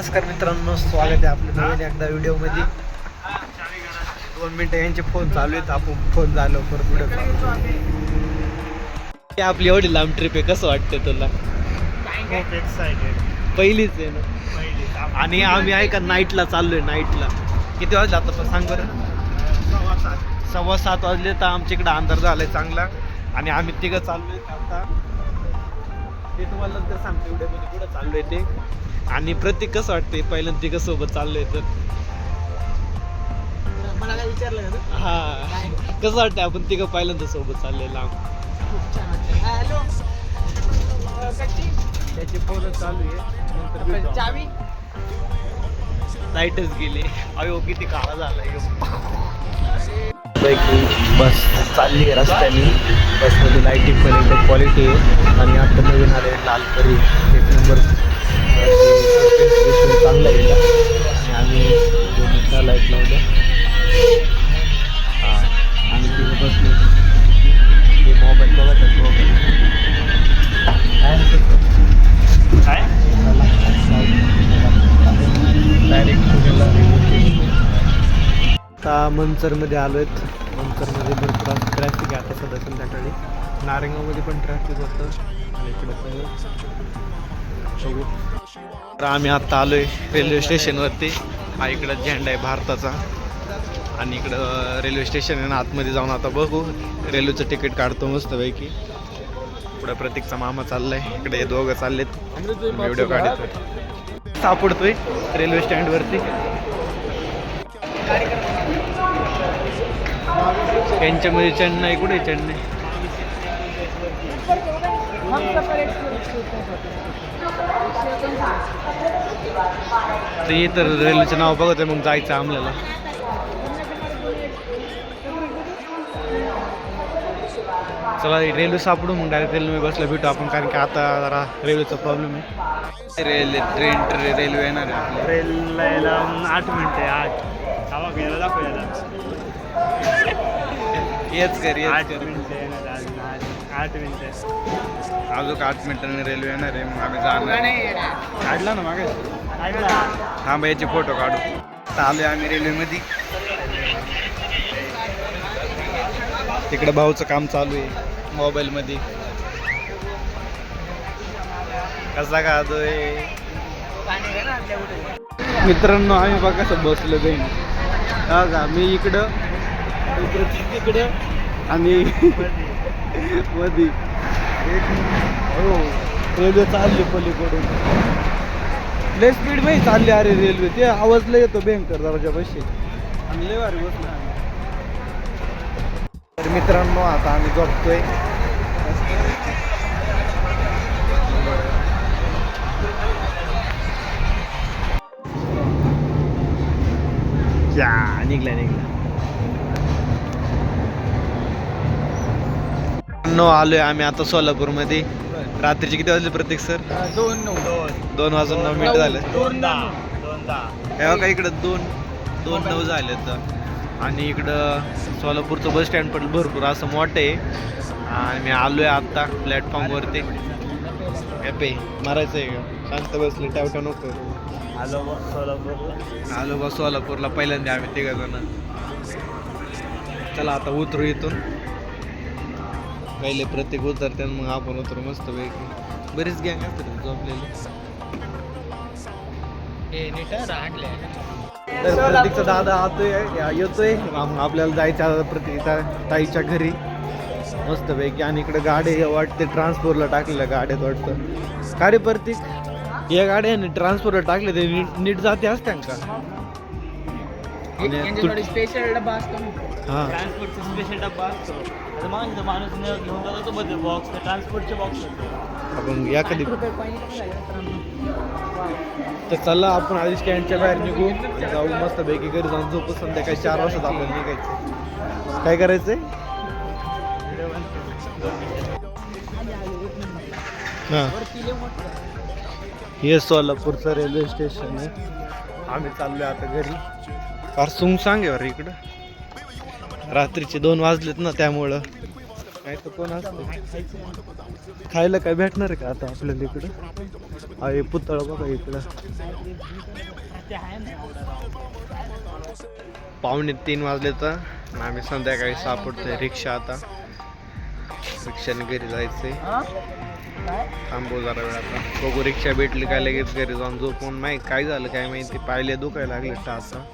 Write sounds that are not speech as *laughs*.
नमस्कार मित्रांनो स्वागत आहे आपल्या नवीन एकदा व्हिडिओमध्ये. दोन मिनटं यांचे फोन चालू आहेत आपण फोन झालो परत व्हिडिओ ते आपली एवढी लांब ट्रिप आहे कसं वाटतं तुला? पहिलीच आहे ना? आणि आम्ही आहे का नाईटला चाललोय नाईटला किती वाजले आता पण सांग बरं? सव्वा सात सव्वा सात वाजले तर आमच्या इकडे अंधार झालाय चांगला. आणि आम्ही तिघं चाललोय आता. ते तुम्हाला नंतर सांगतो. व्हिडिओमध्ये कुठं चाललोय ते. आणि प्रत्येक कसं वाटतंय? पहिल्यांदा तिघं सोबत चाललोय तर. मला काय विचारलं का हा. कसं वाटतंय आपण तिघं पहिल्यांदा सोबत चाललोय लांब? खूप छान वाटतं हॅलो. त्याचे फोन चालू आहे. नंतर. चावी? लाईटच गेली. अयो किती काळा झाला पैकी बस चालली आहे रस्त्याने. बसमध्ये लाईटिंग पण एकदम क्वालिटी आहे. आणि आता नवीन आले लाल परी एक नंबर चांगलं आहे. मंचरमध्ये आलो आहेत मंचरमध्ये भरपूर ट्रॅफिक आहे आता सध्या संध्याकाळी. नारंगामध्ये पण ट्रॅफिक होतं. आणि इकडं पण. बघू. तर आम्ही आत्ता आलो आहे रेल्वे स्टेशनवरती हा इकडं झेंडा आहे भारताचा. आणि इकडं रेल्वे स्टेशन आहे ना आतमध्ये जाऊन आता बघू. रेल्वेचं तिकीट काढतो मस्तपैकी. पुढं प्रतीकचा मामा चाललाय. इकडे हे दोघं चाललेत. व्हिडिओ काढतोय. सापडतोय रेल्वे स्टँडवरती यांच्यामध्ये चेन्नई कुठे चेन्नई? ते तर रेल्वेचं नाव बघत आहे मग जायचं आम्हाला. चला रेल्वे सापडू मग डायरेक्ट रेल्वे बसला भेटू आपण कारण की आता जरा रेल्वेचा प्रॉब्लेम आहे. रेल्वे ट्रेन रेल्वे येणार आहे आपल्या यायला आठ मिनिटं आहे आठ. हवा येच कर आठ कर. मिनिटं येणार अजून आठ आठ मिनिटं. अजून आठ मिनिटांनी रेल्वे येणार आहे मग आम्ही जाणार. काढला ना मागे? हा मग याचे फोटो काढू. आता आलोय आम्ही रेल्वेमध्ये. तिकडे भाऊचं काम चालू आहे मोबाईलमध्ये. कसा खातोय मित्रांनो आम्ही बघा कसं बसलो बहीण हा का मी इकडं तिकडं आणि *laughs* मधी. एक हो रेल्वे चालली पलीकडून. लय स्पीडमध्ये चालली अरे रेल्वे. ते आवाज लय येतो भयंकर दरवाजा बसशी आणि लय भारी बसलो आम्ही. तर मित्रांनो आता आम्ही झोपतोय. या निघला निघला. नो आलोय आम्ही आता सोलापूरमध्ये. रात्रीचे किती वाजले प्रत्येक सर? दोन नऊ. दोन दोन वाजून नऊ मिनिटं झाले. दोन दहा. दोन दहा. तेव्हा का इकडं दोन दोन नऊ झाले तर. आणि इकडं सोलापूरचं बस स्टँड पण भरपूर असं मोठं आहे. आणि मी आलोय आत्ता प्लॅटफॉर्मवरती पे मारायचं आहे का? शांत बसले टावटा नको. आलो मग सोलापूरला. आलो बा सोलापूरला पहिल्यांदा आम्ही तिघ जण. चला आता उतरू इथून. पहिले प्रत्येक उतरते मग आपण उतरू मस्त पैकी बरीच गँग असतात झोपलेली. तर प्रतीकचा दादा आतोय येतोय. आपल्याला जायचं आता प्रतीक ताईच्या घरी. मस्त पैकी आणि इकडे गाडी वाटते ट्रान्सपोर्टला टाकलेल्या गाड्यात वाटतं. का रे प्रतीक? या गाड्याने ट्रान्सपोर्टला टाकले ते नीट नीट जाते असत्या का? स्पेशल डबा असतो हा. ट्रान्सपोर्टचा स्पेशल डब्बा असतो. आता मग तो माणूस न घेऊन जातो तो मध्ये बॉक्स ट्रान्सपोर्टचे बॉक्स आपण या कधी तर चला आपण आधी स्टँडच्या बाहेर निघू. जाऊ मस्त पैकी घरी जाऊन झोपू संध्याकाळी चार वाजता आपल्याला निघायचं काय करायचंय? हा. हे सोलापूरचं रेल्वे स्टेशन आहे. आम्ही चाललोय आता घरी. फार सुंग सांग आहे बरं इकडं. रात्रीचे दोन वाजलेत ना त्यामुळं. काय तर कोण असतं? खायला काय भेटणार आहे का आता आपल्याला इकडं? अरे पुतळा बघा इकडं. आहे पावणे तीन वाजले तर आम्ही संध्याकाळी सापडतोय रिक्षा आता. रिक्षाने घरी जायचंय. थांबू जरा वेळ आता. बघू रिक्षा भेटली काय लगेच घरी जाऊन झोपून. माहीत काय झालं काय माहिती. पाहिले दुखायला लागले टाचा.